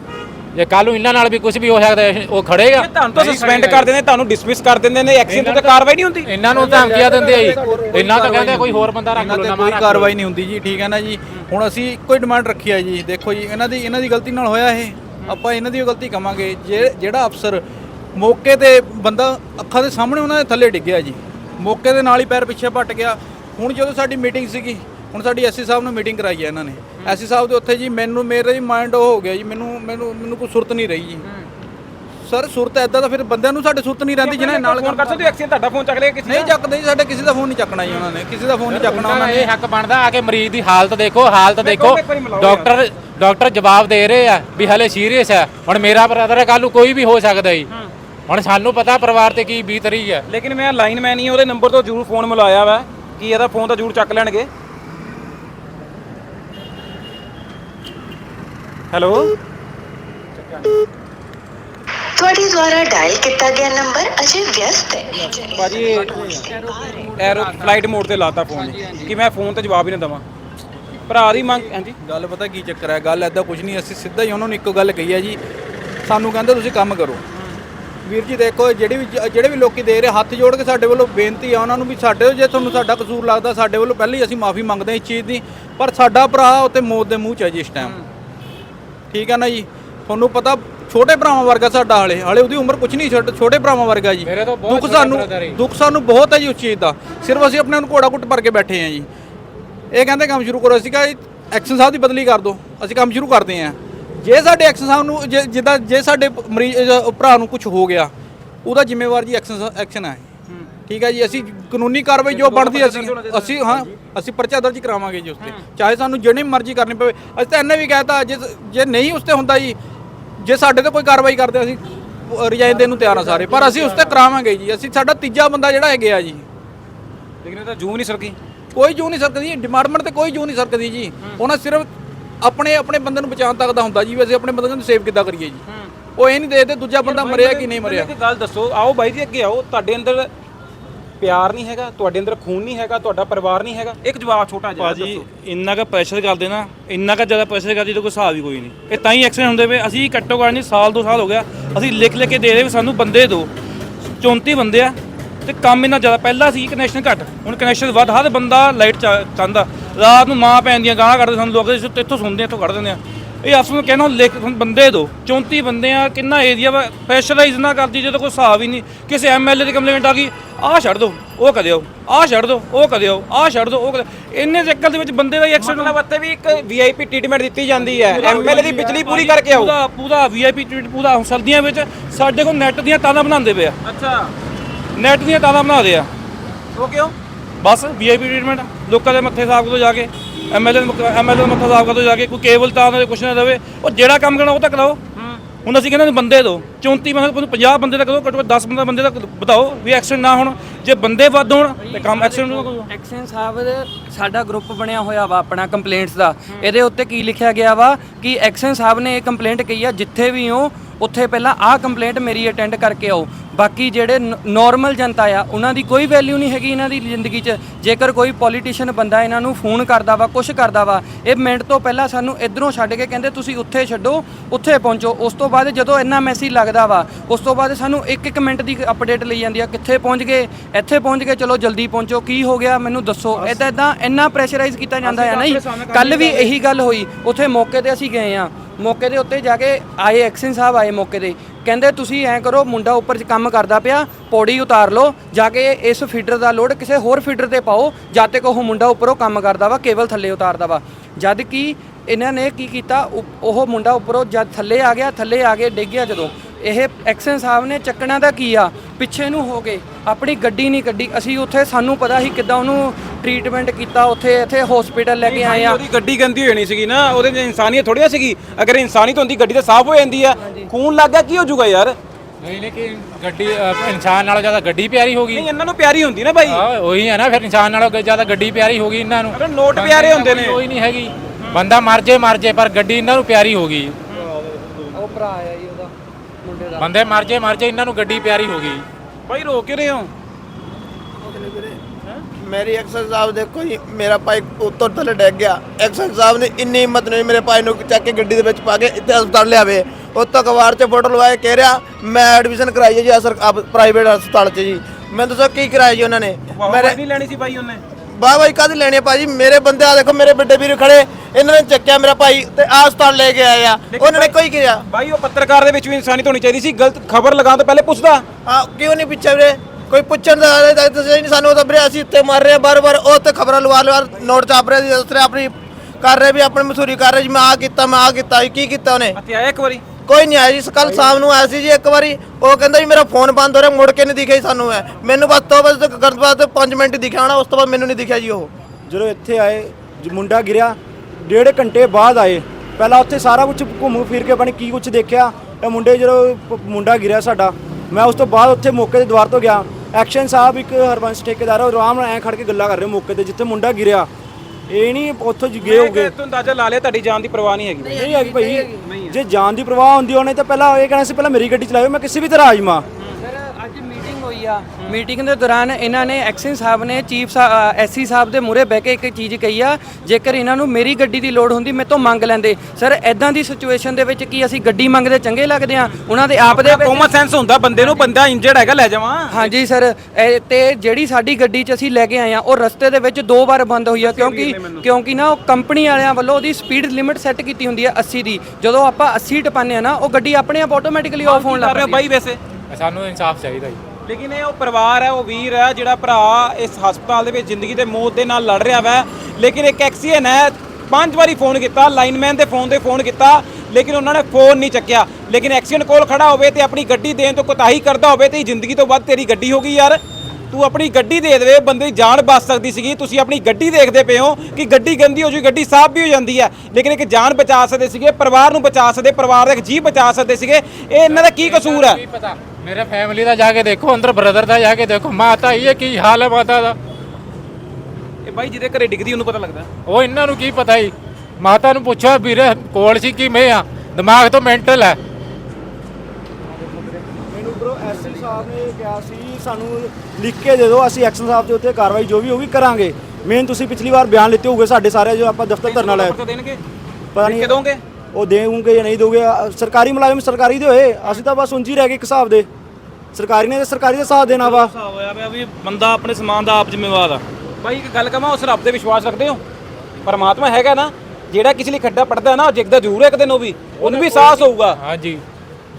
ਜੇ ਕੱਲ ਨੂੰ ਇਹਨਾਂ ਨਾਲ ਵੀ ਕੁਝ ਵੀ ਹੋ ਸਕਦਾ ਹੈ, ਉਹ ਖੜੇਗਾ। ਤੁਹਾਨੂੰ ਤਾਂ ਸਸਪੈਂਡ ਕਰ ਦਿੰਦੇ ਤੁਹਾਨੂੰ ਡਿਸਮਿਸ ਕਰ ਦਿੰਦੇ ਨੇ ਐਕਸੀਅਨ ਤੇ ਤਾਂ ਕਾਰਵਾਈ ਨਹੀਂ ਹੁੰਦੀ। ਇਹਨਾਂ ਨੂੰ ਧਮਕੀਆਂ ਦਿੰਦੇ ਆ ਜੀ। ਇਹਨਾਂ ਤਾਂ ਕਹਿੰਦੇ ਕੋਈ ਹੋਰ ਬੰਦਾ ਰੱਖ ਇਹਨਾਂ ਲਓ ਤੇ ਨਵਾਂ ਕੋਈ ਰੱਖ ਲਓ। ਕਾਰਵਾਈ ਨਹੀਂ ਹੁੰਦੀ ਜੀ ਠੀਕ ਹੈ ਨਾ ਜੀ? ਹੁਣ ਅਸੀਂ ਇੱਕੋ ਹੀ ਡਿਮਾਂਡ ਰੱਖੀ ਹੈ ਜੀ। ਦੇਖੋ ਜੀ ਇਹਨਾਂ ਦੀ ਇਹਨਾਂ ਦੀ ਗਲਤੀ ਨਾਲ ਹੋਇਆ ਇਹ। ਆਪਾਂ ਇਹਨਾਂ ਦੀ ਗਲਤੀ ਕਵਾਂਗੇ। ਜੇ ਜਿਹੜਾ ਅਫਸਰ ਮੌਕੇ ਤੇ ਬੰਦਾ ਅੱਖਾਂ ਦੇ ਸਾਹਮਣੇ ਉਹਨਾਂ ਦੇ ਥੱਲੇ ਡਿੱਗਿਆ ਜੀ। ਮੌਕੇ ਦੇ ਨਾਲ ਹੀ ਪੈਰ ਪਿੱਛੇ ਪੱਟ ਗਿਆ। ਹੁਣ ਜਦੋਂ ਸਾਡੀ ਮੀਟਿੰਗ ਸੀਗੀ ਹੁਣ ਸਾਡੀ ਐਸਸੀ ਸਾਹਿਬ ਨਾਲ ਮੀਟਿੰਗ ਕਰਾਈ ਹੈ ਇਹਨਾਂ ਨੇ। ਐਸਸੀ ਸਾਹਿਬ ਦੇ ਉੱਥੇ ਜੀ ਮੈਨੂੰ ਮੇਰੇ ਹੀ ਮਾਈਂਡ ਉਹ ਹੋ ਗਿਆ ਜੀ ਮੈਨੂੰ ਮੈਨੂੰ ਮੈਨੂੰ ਕੋਈ ਸੁਰਤ ਨਹੀਂ ਰਹੀ ਜੀ। ਸਰ ਸੁਰਤ ਐਦਾਂ ਤਾਂ ਫਿਰ ਬੰਦਿਆਂ ਨੂੰ ਸਾਡੇ ਸੁਰਤ ਨਹੀਂ ਰਹਿੰਦੀ ਜਿਹਨਾਂ ਨਾਲ ਫੋਨ ਕਰ ਸਕਦੇ ਐਕਸੀਅਨ ਤੁਹਾਡਾ ਫੋਨ ਚੱਕ ਲਿਆ ਕਿਸੇ ਨਹੀਂ ਚੱਕਦੇ ਜੀ ਸਾਡੇ ਕਿਸੇ ਦਾ ਫੋਨ ਨਹੀਂ ਚੱਕਣਾ ਜੀ ਉਹਨਾਂ ਨੇ ਕਿਸੇ ਦਾ ਫੋਨ ਨਹੀਂ ਚੱਕਣਾ ਉਹਨਾਂ ਨੇ। ਇਹ ਹੱਕ ਬਣਦਾ ਆ ਕੇ ਮਰੀਜ਼ ਦੀ ਹਾਲਤ ਦੇਖੋ ਹਾਲਤ ਦੇਖੋ ਡਾਕਟਰ ਡਾਕਟਰ ਜਵਾਬ ਦੇ ਰਹੇ ਆ ਵੀ ਹਲੇ ਸੀਰੀਅਸ ਹੈ ਹੁਣ ਮੇਰਾ ਬ੍ਰਦਰ ਹੈ ਕੱਲ ਨੂੰ ਕੋਈ ਵੀ ਹੋ ਸਕਦਾ ਜੀ। ਹੁਣ ਸਾਨੂੰ ਪਤਾ ਪਰਿਵਾਰ ਤੇ ਕੀ ਬੀਤ ਰਹੀ ਹੈ ਲੇਕਿਨ ਮੈਂ ਲਾਈਨ ਮੈਨ ਹੀ ਉਹਦੇ ਨੰਬਰ ਤੋਂ ਜ਼ਰੂਰ ਫੋਨ ਮਿਲਾਇਆ ਵਾ ਕਿ ਇਹਦਾ ਫੋਨ ਤਾਂ ਜ਼ਰੂਰ ਚੱਕ ਲੈਣਗੇ। ਹੈਲੋ? ਤੁਹਾਡੇ ਦੁਆਰਾ ਡਾਇਲ ਕੀਤਾ ਗਿਆ ਨੰਬਰ ਅਜੇ ਵਿਅਸਤ ਹੈ। ਬਾਜੀ ਐਰੋ ਫਲਾਈਟ ਮੋਡ ਤੇ ਲਾਤਾ ਫੋਨ ਕਿ ਮੈਂ ਫੋਨ ਤੇ ਜਵਾਬ ਹੀ ਨਾ ਦਵਾਂ। ਭਰਾ ਦੀ ਮੰਗ ਹਾਂਜੀ? ਗੱਲ ਪਤਾ ਕੀ ਚੱਕਰ ਹੈ ਗੱਲ ਐਦਾਂ ਕੁਝ ਨਹੀਂ ਅਸੀਂ ਸਿੱਧਾ ਹੀ ਉਹਨਾਂ ਨੂੰ ਇੱਕੋ ਗੱਲ ਕਹੀ ਹੈ ਜੀ ਸਾਨੂੰ ਕਹਿੰਦੇ ਤੁਸੀਂ ਕੰਮ ਕਰੋ। ਵੀਰ ਜੀ ਦੇਖੋ ਜਿਹੜੇ ਵੀ ਜਿਹੜੇ ਵੀ ਲੋਕੀ ਦੇ ਰਹੇ ਹੱਥ ਜੋੜ ਕੇ ਸਾਡੇ ਵੱਲੋਂ ਬੇਨਤੀ ਆ ਉਹਨਾਂ ਨੂੰ ਵੀ ਸਾਡੇ ਜੇ ਤੁਹਾਨੂੰ ਸਾਡਾ ਕਸੂਰ ਲੱਗਦਾ ਸਾਡੇ ਵੱਲੋਂ ਪਹਿਲਾਂ ਹੀ ਅਸੀਂ ਮਾਫੀ ਮੰਗਦੇ ਹਾਂ ਇਸ ਚੀਜ਼ ਦੀ ਪਰ ਸਾਡਾ ਭਰਾ ਉੱਤੇ ਮੌਤ ਦੇ ਮੂੰਹ 'ਚ ਹੈ ਜੀ ਇਸ ਟਾਈਮ ਠੀਕ ਹੈ ਨਾ ਜੀ? ਤੁਹਾਨੂੰ ਪਤਾ ਛੋਟੇ ਭਰਾਵਾਂ ਵਰਗਾ ਸਾਡਾ ਹਲੇ। ਹਲੇ ਉਹਦੀ ਉਮਰ ਕੁਝ ਨਹੀਂ ਛੋਟੇ ਛੋਟੇ ਭਰਾਵਾਂ ਵਰਗਾ ਜੀ। ਮੇਰੇ ਤੋਂ ਬਹੁਤ ਦੁੱਖ ਛੋਟਾ ਸਾਨੂੰ brother ਹੈ। ਦੁੱਖ ਸਾਨੂੰ ਬਹੁਤ ਹੈ ਜੀ ਉਸ ਚੀਜ਼ ਦਾ। ਸਿਰਫ ਅਸੀਂ ਆਪਣੇ ਨੂੰ ਘੋੜਾ ਕੁੱਟ ਭਰ ਕੇ ਬੈਠੇ ਹਾਂ ਜੀ। ਇਹ ਕਹਿੰਦੇ ਕੰਮ ਸ਼ੁਰੂ ਕਰੋ ਅਸੀਂ ਕਿਹਾ ਐਕਸ਼ਨ ਸਾਹਿਬ ਦੀ ਬਦਲੀ ਕਰ ਦਿਓ ਅਸੀਂ ਕੰਮ ਸ਼ੁਰੂ ਕਰਦੇ ਹਾਂ। ਜੇ ਸਾਡੇ ਐਕਸ਼ਨ ਸਾਹਿਬ ਨੂੰ ਜੇ- ਜਿੱਦਾਂ ਜੇ ਸਾਡੇ ਮਰੀਜ਼ ਅ, ਭਰਾ ਨੂੰ ਕੁਝ ਹੋ ਗਿਆ ਉਹਦਾ ਜ਼ਿੰਮੇਵਾਰ ਜੀ ਐਕਸ਼ਨ ਐਕਸ਼ਨ ਹੈ। ਠੀਕ ਹੈ ਜੀ ਅਸੀਂ ਕਾਨੂੰਨੀ ਕਾਰਵਾਈ ਜੋ ਬਣਦੀ ਅਸੀਂ ਅਸੀਂ ਹਾਂ ਅਸੀਂ ਪਰਚਾ ਦਰਜ ਕਰਾਵਾਂਗੇ ਜੀ ਉਸ ਤੇ। ਚਾਹੇ ਸਾਨੂੰ ਜਿਹੜੀ ਮਰਜ਼ੀ ਕਰਨੀ ਪਵੇ। ਅਸੀਂ ਤਾਂ ਇੰਨੇ ਵੀ ਕਹਿਤਾ ਜੇ ਜੇ ਨਹੀਂ ਉਸ ਤੇ ਹੁੰਦਾ ਜੀ ਜੇ ਸਾਡੇ ਤੇ ਕੋਈ ਕਾਰਵਾਈ ਕਰਦੇ ਅਸੀਂ ਰਿਜ਼ਾਈਨ ਦੇਣ ਨੂੰ ਤਿਆਰ ਆ ਸਾਰੇ। ਪਰ ਅਸੀਂ ਉਸ ਤੇ ਕਰਾਵਾਂਗੇ ਜੀ। ਅਸੀਂ ਸਾਡਾ ਤੀਜਾ ਬੰਦਾ ਜਿਹੜਾ ਹੈ ਗਿਆ ਜੀ। ਲੇਕਿਨ ਇਹ ਤਾਂ ਜੂ ਨਹੀਂ ਸਰਕੀ। ਕੋਈ ਜੂ ਨਹੀਂ ਸਰਕਦੀ ਡਿਪਾਰਟਮੈਂਟ ਤੇ ਕੋਈ ਜੂ ਨਹੀਂ ਸਰਕਦੀ ਜੀ। ਉਹਨਾਂ ਸਿਰਫ ਆਪਣੇ ਆਪਣੇ ਬੰਦੇ ਨੂੰ ਬਚਾਉਣ ਤੱਕ ਦਾ ਹੁੰਦਾ ਜੀ। ਵੀ ਅਸੀਂ ਆਪਣੇ ਬੰਦੇ ਨੂੰ ਸੇਵ ਕਿੱਦਾਂ ਕਰੀਏ ਜੀ। ਉਹ ਇਹ ਨਹੀਂ ਦੇਖਦੇ ਦੂਜਾ ਬੰਦਾ ਮਰਿਆ ਕਿ ਨਹੀਂ ਮਰਿਆ। ਇੱਕ ਗੱਲ ਦੱਸੋ। ਆਓ ਬਾਈ ਜੀ ਅੱਗੇ ਆਓ। ਤੁਹਾਡੇ ਅੰਦਰ ਪਿਆਰ ਨਹੀਂ ਹੈਗਾ ਤੁਹਾਡੇ ਅੰਦਰ ਖੂਨ ਨਹੀਂ ਹੈਗਾ ਤੁਹਾਡਾ ਪਰਿਵਾਰ ਨਹੀਂ ਹੈਗਾ। ਇੱਕ ਜਵਾਬ ਛੋਟਾ ਜਿਹਾ ਭਾਜੀ ਇੰਨਾ ਕਾ ਪ੍ਰੈਸ਼ਰ ਕਰਦੇ ਨਾ ਇੰਨਾ ਕਾ ਜ਼ਿਆਦਾ ਪ੍ਰੈਸ਼ਰ ਕਰਦੇ ਤਾਂ ਕੋਈ ਹਿਸਾਬ ਹੀ ਕੋਈ ਨਹੀਂ। ਇਹ ਤਾਂ ਹੀ ਐਕਸੀਡੈਂਟ ਹੁੰਦੇ ਪਏ ਅਸੀਂ ਘੱਟੋ ਘੱਟ ਨਹੀਂ ਸਾਲ ਦੋ ਸਾਲ ਹੋ ਗਿਆ ਅਸੀਂ ਲਿਖ ਲਿਖ ਕੇ ਦੇ ਰਹੇ ਵੀ ਸਾਨੂੰ ਬੰਦੇ ਦਿਓ 34 ਬੰਦੇ ਆ ਤੇ ਕੰਮ ਇੰਨਾ ਜ਼ਿਆਦਾ ਪਹਿਲਾਂ ਸੀ ਕਨੈਕਸ਼ਨ ਘੱਟ ਹੁਣ ਕਨੈਕਸ਼ਨ ਵੱਧ। ਹਰ ਬੰਦਾ ਲਾਈਟ ਚਾਹੁੰਦਾ। ਰਾਤ ਨੂੰ ਮਾਂ ਭੈਣ ਦੀਆਂ ਗਾਲਾਂ ਕੱਢਦੇ ਸਾਨੂੰ ਲੋਕ ਇੱਥੋਂ- ਇੱਥੋਂ ਸੁਣਦੇ ਇੱਥੋਂ ਕੱਢ ਦਿੰਦੇ ਆ। ਇਹ ਅਫਸਰ ਨੂੰ ਕਹਿਣਾ ਲਿਖ ਬੰਦੇ ਦਿਓ 34 ਬੰਦੇ ਆ ਕਿੰਨਾ ਏਰੀਆ ਵਾ ਪ੍ਰੈਸ਼ਰਾਈਜ਼ ਨਾ ਕਰਦੀ ਜਦੋਂ ਕੋਈ ਹਿਸਾਬ ਹੀ ਨਹੀਂ। ਕਿਸੇ ਐਮਐਲਏ ਦੀ ਕੰਪਲੇਂਟ ਆ ਗਈ ਆਹ ਛੱਡ ਦਿਓ ਉਹ ਕਰਿਓ ਆਹ ਛੱਡ ਦਿਓ ਉਹ ਕਰਿਓ ਆਹ ਛੱਡ ਦਿਓ ਉਹ ਕਰਿਓ ਇੰਨੇ ਚੱਕਰ ਦੇ ਵਿੱਚ ਬੰਦੇ ਦਾ ਹੀ ਐਕਸੀਡੈਂਟ ਮਤਲਬ ਉੱਤੇ ਵੀ ਇੱਕ ਵੀਆਈਪੀ ਟ੍ਰੀਟਮੈਂਟ ਦਿੱਤੀ ਜਾਂਦੀ ਹੈ। ਐਮਐਲਏ ਦੀ ਬਿਜਲੀ ਪੂਰੀ ਕਰਕੇ ਆਓ। ਪੂਰਾ ਪੂਰਾ ਵੀਆਈਪੀ ਟ੍ਰੀਟ ਪੂਰਾ ਹੁਣ ਸਰਦੀਆਂ ਵਿੱਚ ਸਾਡੇ ਕੋਲ ਨੈਟ ਦੀਆਂ ਤਾਰਾਂ ਬਣਾਉਂਦੇ ਪਏ ਆ। ਅੱਛਾ। ਨੈਟ ਦੀਆਂ ਤਾਰਾਂ ਬਣਾਉਂਦੇ ਆ। ਉਹ ਕਿਉਂ? ਬਸ ਵੀਆਈਪੀ ਟ੍ਰੀਟਮੈਂਟ ਲੋਕਾਂ ਦੇ ਮੱਥੇ ਸਾਫ਼ ਕਰੋ ਜਾ ਕੇ। ਐਮਐਲਏ ਐਮਐਲਏ ਦਾ ਮੱਥਾ ਸਾਫ਼ ਕਰੋ ਜਾ ਕੇ। ਕੋਈ ਕੇਬਲ ਤਾਂ ਉਹਨਾਂ ਦੇ ਕੁਛ ਨਾ ਦੇਵੇ ਉਹ ਜਿਹੜਾ ਕੰਮ ਕਰਨਾ ਉਹ ਤਾਂ ਕਰਾਓ। ਹੁਣ ਅਸੀਂ ਕਹਿੰਦੇ ਬੰਦੇ ਦਿਓ 34 ਬੰਦੇ 50 ਬੰਦੇ ਤੱਕ ਦਿਓ ਘੱਟੋ ਘੱਟ 10 ਬੰਦੇ ਤੱਕ ਬਤਾਓ ਵੀ ਐਕਸੀਡੈਂਟ ਨਾ ਹੋਣ। ਜੇ ਬੰਦੇ ਵੱਧ ਹੋਣ, ਤੇ ਕੰਮ ਐਕਸੀਡੈਂਟ ਨਾ ਕਰੋ ਐਕਸ਼ਨ ਸਾਹਿਬ, ਸਾਡਾ ਗਰੁੱਪ ਬਣਿਆ ਹੋਇਆ ਵਾ, ਆਪਣਾ ਕੰਪਲੇਂਟਸ ਦਾ। ਇਹਦੇ ਉੱਤੇ ਕੀ ਲਿਖਿਆ ਗਿਆ ਵਾ ਕਿ ਐਕਸ਼ਨ ਸਾਹਿਬ ਨੇ ਇਹ ਕੰਪਲੇਂਟ ਕਹੀ ਆ, ਜਿੱਥੇ ਵੀ ਹੋ, ਉੱਥੇ ਪਹਿਲਾਂ ਆਹ ਕੰਪਲੇਂਟ ਮੇਰੀ ਅਟੈਂਡ ਕਰਕੇ ਆਓ। ਬਾਕੀ ਜਿਹੜੇ ਨਾਰਮਲ ਜਨਤਾ ਆ, ਉਹਨਾਂ ਦੀ ਕੋਈ ਵੈਲਿਊ ਨਹੀਂ ਹੈਗੀ ਇਹਨਾਂ ਦੀ ਜ਼ਿੰਦਗੀ 'ਚ। ਜੇਕਰ ਕੋਈ ਪੋਲੀਟੀਸ਼ੀਅਨ ਬੰਦਾ ਇਹਨਾਂ ਨੂੰ ਫੋਨ ਕਰਦਾ ਵਾ, ਕੁਛ ਕਰਦਾ ਵਾ, ਇਹ ਮਿੰਟ ਤੋਂ ਪਹਿਲਾਂ ਸਾਨੂੰ ਇਧਰੋਂ ਛੱਡ ਕੇ ਕਹਿੰਦੇ, ਤੁਸੀਂ ਉੱਥੇ ਛੱਡੋ, ਉੱਥੇ ਪਹੁੰਚੋ। ਉਸ ਤੋਂ ਬਾਅਦ ਜਦੋਂ ਇੰਨਾ ਮੈਸੇਜ ਲੱਗਦਾ ਵਾ। ਉਸ ਤੋਂ ਬਾਅਦ ਸਾਨੂੰ ਇੱਕ ਇੱਕ ਮਿੰਟ ਦੀ ਅਪਡੇਟ ਲਈ ਜਾਂਦੀ ਆ ਕਿੱਥੇ ਪਹੁੰਚ ਗਏ? ਇੱਥੇ ਪਹੁੰਚ ਗਏ ਚਲੋ ਜਲਦੀ ਪਹੁੰਚੋ। ਕੀ ਹੋ ਗਿਆ? ਮੈਨੂੰ ਦੱਸੋ। ਇਦਾਂ ਇਦਾਂ ਇੰਨਾ ਪ੍ਰੈਸ਼ਰਾਈਜ਼ ਕੀਤਾ ਜਾਂਦਾ ਹੈ ਨਹੀਂ। ਕੱਲ ਵੀ ਇਹੀ ਗੱਲ ਹੋਈ। ਉੱਥੇ ਮੌਕੇ ਤੇ ਅਸੀਂ ਗਏ ਆ ਮੌਕੇ ਦੇ ਉੱਤੇ ਜਾ ਕੇ ਆਏ ਐਕਸ਼ਨ ਸਾਹਿਬ ਆਏ ਮੌਕੇ ਤੇ। ਕਹਿੰਦੇ ਤੁਸੀਂ ਐਂ ਕਰੋ ਮੁੰਡਾ ਉੱਪਰ 'ਚ ਕੰਮ ਕਰਦਾ ਪਿਆ ਪੌੜੀ ਉਤਾਰ ਲਓ। ਜਾ ਕੇ ਇਸ ਫੀਡਰ ਦਾ ਲੋਡ ਕਿਸੇ ਹੋਰ ਫੀਡਰ ਤੇ ਪਾਓ ਜਦ ਤੱਕ ਉਹ ਮੁੰਡਾ ਉੱਪਰੋਂ ਕੰਮ ਕਰਦਾ ਵਾ ਕੇਵਲ ਥੱਲੇ ਉਤਾਰਦਾ ਵਾ। ਜਦ ਕਿ ਇਹਨਾਂ ਨੇ ਕੀ ਕੀਤਾ ਉਹ ਮੁੰਡਾ ਉੱਪਰੋਂ ਜਦ ਥੱਲੇ ਆ ਗਿਆ ਥੱਲੇ ਆ ਕੇ ਡਿੱਗ ਗਿਆ ਜਦੋਂ। ਇਹ ਐਕਸ਼ਨ ਸਾਹਿਬ ਨੇ ਚੱਕਣਾ ਦਾ ਕੀ ਆ? ਪਿੱਛੇ ਨੂੰ ਹੋ ਗਏ। ਆਪਣੀ ਗੱਡੀ ਨਹੀਂ ਕੱਢੀ। ਅਸੀਂ ਉੱਥੇ ਸਾਨੂੰ ਪਤਾ ਸੀ ਕਿੱਦਾਂ ਉਹਨੂੰ ਟ੍ਰੀਟਮੈਂਟ ਕੀਤਾ ਉੱਥੇ ਇੱਥੇ ਹਸਪੀਟਲ ਲੈ ਕੇ ਆਏ ਆ। ਉਹਦੀ ਗੱਡੀ ਗੰਦੀ ਹੋ ਜਾਣੀ ਸੀਗੀ ਨਾ। ਉਹਦੇ 'ਚ ਇਨਸਾਨੀਅਤ ਥੋੜ੍ਹੀ ਸੀਗੀ। ਅਗਰ ਇਨਸਾਨੀਅਤ ਹੁੰਦੀ ਗੱਡੀ ਤਾਂ ਸਾਫ਼ ਹੋ ਜਾਂਦੀ ਆ। ਖੂਨ ਲੱਗ ਗਿਆ ਕੀ ਹੋ ਜਾਊਗਾ ਯਾਰ? ਨਹੀਂ ਨਹੀਂ ਕਿ ਗੱਡੀ ਇਨਸਾਨ ਨਾਲੋਂ ਜ਼ਿਆਦਾ ਗੱਡੀ ਪਿਆਰੀ ਹੋ ਗਈ। ਨਹੀਂ ਇਹਨਾਂ ਨੂੰ ਪਿਆਰੀ ਹੁੰਦੀ ਨਾ ਬਾਈ। ਹਾਂ ਉਹੀ ਹੈ ਨਾ ਫਿਰ ਇਨਸਾਨ ਨਾਲੋਂ ਜ਼ਿਆਦਾ ਗੱਡੀ ਪਿਆਰੀ ਹੋ ਗਈ ਇਹਨਾਂ ਨੂੰ। ਅਰੇ ਨੋਟ ਪਿਆਰੇ ਹੁੰਦੇ ਨੇ। ਕੋਈ ਨਹੀਂ ਹੈਗੀ। ਬੰਦਾ ਮਰ ਜੇ ਮਰ ਜੇ ਪਰ ਗੱਡੀ ਇਹਨਾਂ ਨੂੰ ਪਿਆਰੀ ਹੋ ਗਈ। ਉਹ ਭਰਾ ਆ ਜੀ। ਬੰਦੇ। ਮਰ ਜੇ ਮਰ ਜੇ ਇਹਨਾਂ ਨੂੰ ਗੱਡੀ ਪਿਆਰੀ ਹੋ ਗਈ। ਬਾਈ ਰੋ ਕਿਉਂ ਰਹੇ ਹੋ? ਮੇਰੀ ਐਕਸ਼ਨ ਸਾਹਿਬ ਦੇਖੋ ਜੀ ਮੇਰਾ ਭਾਈ ਉੱਤੋਂ ਥੱਲੇ ਡਿੱਗ ਗਿਆ। ਐਕਸ਼ਨ ਸਾਹਿਬ ਨੇ ਇੰਨੀ ਹਿੰਮਤ ਨਹੀਂ ਮੇਰੇ ਭਾਈ ਨੂੰ ਚੱਕ ਕੇ ਗੱਡੀ ਦੇ ਵਿੱਚ ਪਾ ਕੇ ਇੱਥੇ ਹਸਪਤਾਲ ਲਿਆਵੇ। ਉੱਤੋਂ ਅਖਬਾਰ 'ਚ ਫੋਟੋ ਲਵਾਏ ਕਹਿ ਰਿਹਾ ਮੈਂ ਐਡਮਿਸ਼ਨ ਕਰਾਈ ਹੈ ਜੀ ਅਸਰ ਪ੍ਰਾਈਵੇਟ ਹਸਪਤਾਲ 'ਚ ਜੀ। ਮੈਂ ਦੱਸੋ ਕੀ ਕਰਾਇਆ ਜੀ ਉਹਨਾਂ ਨੇ? ਮੇਰੇ ਨਹੀਂ ਲੈਣੀ ਸੀ ਬਾਈ ਉਹਨੇ? ਵਾਹ ਬਾਈ ਕਾਹਦੀ ਲੈਣੀ ਹੈ ਭਾਜੀ? ਮੇਰੇ ਬੰਦੇ ਆ ਦੇਖੋ ਮੇਰੇ ਵੱਡੇ ਵੀਰ ਖੜੇ। ਇਹਨਾਂ ਨੇ ਚੱਕਿਆ ਮੇਰਾ ਭਾਈ ਤੇ ਆ ਹਸਪਤਾਲ ਲੈ ਕੇ ਆਏ ਆ ਉਹਨਾਂ ਨੇ ਕੋਈ ਕਿਹਾ ਬਾਈ ਉਹ ਪੱਤਰਕਾਰ ਦੇ ਵਿੱਚ ਵੀ ਇਨਸਾਨੀਅਤ ਹੋਣੀ ਚਾਹੀਦੀ ਸੀ ਗਲਤ ਖਬਰ ਲਗਾਉਣ ਤੋਂ ਪਹਿਲੇ ਪੁੱਛਦਾ। ਹਾਂ ਕਿਉਂ ਨਹੀਂ ਪਿੱਛੇ ਵੀਰੇ? ਕੋਈ ਪੁੱਛਣ ਦਾ ਹਾਲੇ ਤੱਕ ਹੀ ਨਹੀਂ ਸਾਨੂੰ ਉਹ ਤਾਂ ਵੀਰੇ ਅਸੀਂ ਇੱਥੇ ਮਾਰ ਰਹੇ ਆ ਬਾਰ ਬਾਰ ਉਹ ਤੇ ਖਬਰਾਂ ਲਵਾ ਲਵਾ ਨੋਟ ਚਾਪ ਰਹੇ ਸੀ ਰਹੇ ਆਪਣੀ ਕਰ ਰਹੇ ਵੀ ਆਪਣੀ ਮਸੂਰੀ ਕਰ ਰਹੇ ਜੀ ਮੈਂ ਆ ਕੀਤਾ ਮੈਂ ਆ ਕੀਤਾ ਜੀ, ਕੀ ਕੀਤਾ ਉਹਨੇ? ਇੱਥੇ ਆਇਆ ਇੱਕ ਵਾਰੀ? ਕੋਈ ਨਹੀਂ ਆਇਆ ਜੀ ਕੱਲ ਸ਼ਾਮ ਨੂੰ ਆਇਆ ਸੀ ਜੀ ਇੱਕ ਵਾਰੀ ਉਹ ਕਹਿੰਦਾ ਜੀ ਮੇਰਾ ਫੋਨ ਬੰਦ ਹੋ ਰਿਹਾ ਮੁੜ ਕੇ ਨਹੀਂ ਦਿਖਿਆ ਜੀ ਸਾਨੂੰ ਹੈ ਮੈਨੂੰ ਬਸ ਤੋਂ ਬਸ ਕਰਨ ਬਾਅਦ 5 ਮਿੰਟ ਦਿਖਿਆ ਹੋਣਾ ਉਸ ਤੋਂ ਬਾਅਦ ਮੈਨੂੰ ਨਹੀਂ ਦਿਖਿਆ ਜੀ ਉਹ। ਜਦੋਂ ਇੱਥੇ ਆਏ ਜ- ਮੁੰਡਾ ਗਿਰਿਆ ਡੇਢ ਘੰਟੇ ਬਾਅਦ ਆਏ। ਪਹਿਲਾਂ ਉੱਥੇ ਸਾਰਾ ਕੁਝ ਘੁੰਮ ਫਿਰ ਕੇ ਬਣ ਕੀ ਕੁਝ ਦੇਖਿਆ। ਇਹ ਮੁੰਡੇ ਜਦੋਂ ਪ- ਮੁੰਡਾ ਗਿਰਿਆ ਸਾਡਾ। ਮੈਂ ਉਸ ਤੋਂ ਬਾਅਦ ਉੱਥੇ ਮੌਕੇ ਦੇ ਦੁਆਰ ਤੋਂ ਗਿਆ। ਐਕਸ਼ਨ ਸਾਹਿਬ ਇੱਕ ਹਰਬੰਸ ਠੇਕੇਦਾਰ ਆ, ਉਹ ਆਰਾਮ ਨਾਲ ਐ ਖੜ ਕੇ ਗੱਲਾਂ ਕਰ ਰਹੇ ਮੌਕੇ ਤੇ ਜਿੱਥੇ ਮੁੰਡਾ ਗਿਰਿਆ। ਇਹ ਨਹੀਂ ਉੱਥੋਂ ਜ- ਗਏ ਹੋਗੇ ਤੂੰ ਅੰਦਾਜ਼ਾ ਲਾ ਲਿਆ ਤੁਹਾਡੀ ਜਾਨ ਦੀ ਪਰਵਾਹ ਨਹੀਂ ਹੈਗੀ। ਨਹੀਂ ਹੈਗੀ ਭਾਈ। ਜੇ ਜਾਨ ਦੀ ਪ੍ਰਵਾਹ ਹੁੰਦੀ ਉਹਨੇ ਤਾਂ ਪਹਿਲਾਂ ਇਹ ਕਹਿਣਾ ਸੀ ਪਹਿਲਾਂ ਮੇਰੀ ਗੱਡੀ ਚਲਾਇਓ ਮੈਂ ਕਿਸੇ ਵੀ ਤਰ੍ਹਾਂ ਆਜਮਾ ਸਰ ਅੱਜ ਮੀਟਿੰਗ ਹੋਈ ਆ। ਮੀਟਿੰਗ ਦੇ ਦੌਰਾਨ ਇਹਨਾਂ ਨੇ ਐਕਸ਼ਨ ਸਾਹਿਬ ਨੇ ਚੀਫ ਐਸਸੀ ਸਾਹਿਬ ਦੇ ਮੂਹਰੇ ਬਹਿ ਕੇ ਇੱਕ ਚੀਜ਼ ਕਹੀ ਆ ਜੇਕਰ ਇਹਨਾਂ ਨੂੰ ਮੇਰੀ ਗੱਡੀ ਦੀ ਲੋੜ ਹੁੰਦੀ ਮੇਰੇ ਤੋਂ ਮੰਗ ਲੈਂਦੇ। ਸਰ ਐਦਾਂ ਦੀ ਸਿਚੁਏਸ਼ਨ ਦੇ ਵਿੱਚ ਕੀ ਅਸੀਂ ਗੱਡੀ ਮੰਗਦੇ ਚੰਗੇ ਲੱਗਦੇ ਆ? ਉਹਨਾਂ ਦੇ ਆਪ ਦੇ ਕਾਮਨ ਸੈਂਸ ਹੁੰਦਾ ਬੰਦੇ ਨੂੰ ਬੰਦਾ ਇੰਜਰਡ ਹੈਗਾ ਲੈ ਜਾਵਾਂ। ਹਾਂਜੀ ਸਰ ਤੇ ਜਿਹੜੀ ਸਾਡੀ ਗੱਡੀ 'ਚ ਅਸੀਂ ਲੈ ਕੇ ਆਏ ਆ ਉਹ ਰਸਤੇ ਦੇ ਵਿੱਚ ਦੋ ਵਾਰ ਬੰਦ ਹੋਈ ਆ ਕਿਉਂਕਿ ਕਿਉਂਕਿ ਨਾ ਉਹ ਕੰਪਨੀ ਵਾਲਿਆਂ ਵੱਲੋਂ ਉਹਦੀ ਸਪੀਡ ਲਿਮਿਟ ਸੈੱਟ ਕੀਤੀ ਹੁੰਦੀ ਆ 80 ਦੀ। ਜਦੋਂ ਆਪਾਂ 80 ਟਪਾਉਂਦੇ ਆ ਨਾ ਉਹ ਗੱਡੀ ਆਪਣੇ ਆਪ ਆਟੋਮੈਟਿਕਲੀ ਆਫ ਹੋਣ ਲੱਗ ਰਹੇ ਹੋ ਪੈਂਦੀ ਬਾਈ ਵੈਸੇ? ਸਾਨੂੰ ਇਨਸਾਫ ਚਾਹੀਦਾ ਜੀ। ਲੇਕਿਨ ਇਹ ਉਹ ਪਰਿਵਾਰ ਹੈ, ਉਹ ਵੀਰ ਹੈ, ਜਿਹੜਾ ਭਰਾ ਇਸ ਹਸਪਤਾਲ ਦੇ ਵਿੱਚ ਜ਼ਿੰਦਗੀ ਦੇ ਮੌਤ ਦੇ ਨਾਲ ਲੜ ਰਿਹਾ ਵੈ। ਲੇਕਿਨ ਇੱਕ ਐਕਸੀਅਨ ਹੈ, ਪੰਜ ਵਾਰੀ ਫੋਨ ਕੀਤਾ ਲਾਈਨਮੈਨ ਦੇ ਫੋਨ ਤੇ ਫੋਨ ਕੀਤਾ, ਲੇਕਿਨ ਉਹਨਾਂ ਨੇ ਫੋਨ ਨਹੀਂ ਚੱਕਿਆ। ਲੇਕਿਨ ਐਕਸੀਅਨ ਕੋਲ ਖੜਾ ਹੋਵੇ ਤੇ ਆਪਣੀ ਗੱਡੀ ਦੇਣ ਤੋਂ ਕੋਤਾਹੀ ਕਰਦਾ ਹੋਵੇ ਤੇ ਜ਼ਿੰਦਗੀ ਤੋਂ ਵੱਧ ਤੇਰੀ ਗੱਡੀ ਹੋ ਗਈ ਯਾਰ। ਤੂੰ ਆਪਣੀ ਗੱਡੀ ਦੇ ਦੇਵੇ, ਬੰਦੇ ਦੀ ਜਾਨ ਬਚ ਸਕਦੀ ਸੀਗੀ। ਤੁਸੀਂ ਆਪਣੀ ਗੱਡੀ ਦੇਖਦੇ ਪਏ ਹੋ ਕਿ ਗੱਡੀ ਗੰਦੀ ਹੋ ਜੂ ਗੱਡੀ ਸਾਫ਼ ਵੀ ਹੋ ਜਾਂਦੀ ਹੈ। ਲੇਕਿਨ ਇੱਕ ਜਾਨ ਬਚਾ ਸਕਦੇ ਸੀਗੇ, ਪਰਿਵਾਰ ਨੂੰ ਬਚਾ ਸਕਦੇ, ਪਰਿਵਾਰ ਦਾ ਇੱਕ ਜੀਅ ਬਚਾ ਸਕਦੇ ਸੀਗੇ। ਇਹ ਇਹਨਾਂ ਦਾ ਕੀ ਕਸੂਰ ਹੈ? ਮੇਰੇ ਫੈਮਿਲੀ ਦਾ ਜਾ ਕੇ ਦੇਖੋ ਅੰਦਰ ਬ੍ਰਦਰ ਦਾ ਜਾ ਕੇ ਦੇਖੋ ਮਾਤਾ ਇਹ ਕੀ ਹਾਲ ਹੈ ਮਾਤਾ ਦਾ? ਇਹ ਬਾਈ ਜਿਹਦੇ ਘਰੇ ਡਿੱਗਦੀ ਉਹਨੂੰ ਪਤਾ ਲੱਗਦਾ। ਉਹ ਇਹਨਾਂ ਨੂੰ ਕੀ ਪਤਾ ਹੀ ਮਾਤਾ ਨੂੰ ਪੁੱਛੋ ਵੀਰੇ ਕੋਲ ਸੀ ਕਿ ਮੈਂ ਆ? ਦਿਮਾਗ ਤੋਂ ਮੈਂਟਲ ਹੈ। ਮੈਨੂੰ ਬ్రో ਐਸਸੀ ਸਾਹਿਬ ਨੇ ਕਿਹਾ ਸੀ ਸਾਨੂੰ ਲਿਖ ਕੇ ਦੇ ਦਿਓ ਅਸੀਂ ਐਕਸ਼ਨ ਸਾਹਿਬ ਦੇ ਉੱਤੇ ਕਾਰਵਾਈ ਜੋ ਵੀ ਹੋਊਗੀ ਕਰਾਂਗੇ। ਮੇਨ ਤੁਸੀਂ ਪਿਛਲੀ ਵਾਰ ਬਿਆਨ ਲਿੱਤੇ ਹੋਗੇ ਸਾਡੇ ਸਾਰੇ ਜੋ ਆਪਾਂ ਦਫ਼ਤਰ ਧਰਨਾ ਲਾਇਆ। ਪਤਾ ਦੇਣਗੇ? ਪਤਾ ਲਿਖ ਕੇ ਨਹੀਂ ਦੋਗੇ? ਉਹ ਦੇਵੋਗੇ ਜਾਂ ਨਹੀਂ ਦੋਗੇ ਸਰਕਾਰੀ ਮੁਲਾਜ਼ਮ ਸਰਕਾਰੀ ਦੇ ਹੋਏ ਅਸੀਂ ਤਾਂ ਬਸ ਉਂਝ ਹੀ ਰਹਿ ਗਏ ਇੱਕ ਹਿਸਾਬ ਦੇ। ਸਰਕਾਰੀ ਨੇ ਤਾਂ ਸਰਕਾਰੀ ਦਾ ਸਾਥ ਦੇਣਾ ਵਾ। ਹਿਸਾਬ ਹੋਇਆ ਪਿਆ ਵੀ ਬੰਦਾ ਆਪਣੇ ਸਮਾਨ ਦਾ ਆਪ ਜ਼ਿੰਮੇਵਾਰ ਆ। ਬਾਈ ਇੱਕ ਗੱਲ ਕਹਾਂ ਉਸ ਰੱਬ ਤੇ ਵਿਸ਼ਵਾਸ ਰੱਖਦੇ ਹੋ? ਪਰਮਾਤਮਾ ਹੈਗਾ ਨਾ ਜਿਹੜਾ ਕਿਸੇ ਲਈ ਖੱਡਾ ਪੜਦਾ ਨਾ ਉਹ ਜਿੱਕਦਾ ਜ਼ਰੂਰ ਇੱਕ ਦਿਨ ਉਹ ਵੀ। ਉਹਨੂੰ ਵੀ ਸਾਹਸ ਹੋਊਗਾ ਹਾਂਜੀ।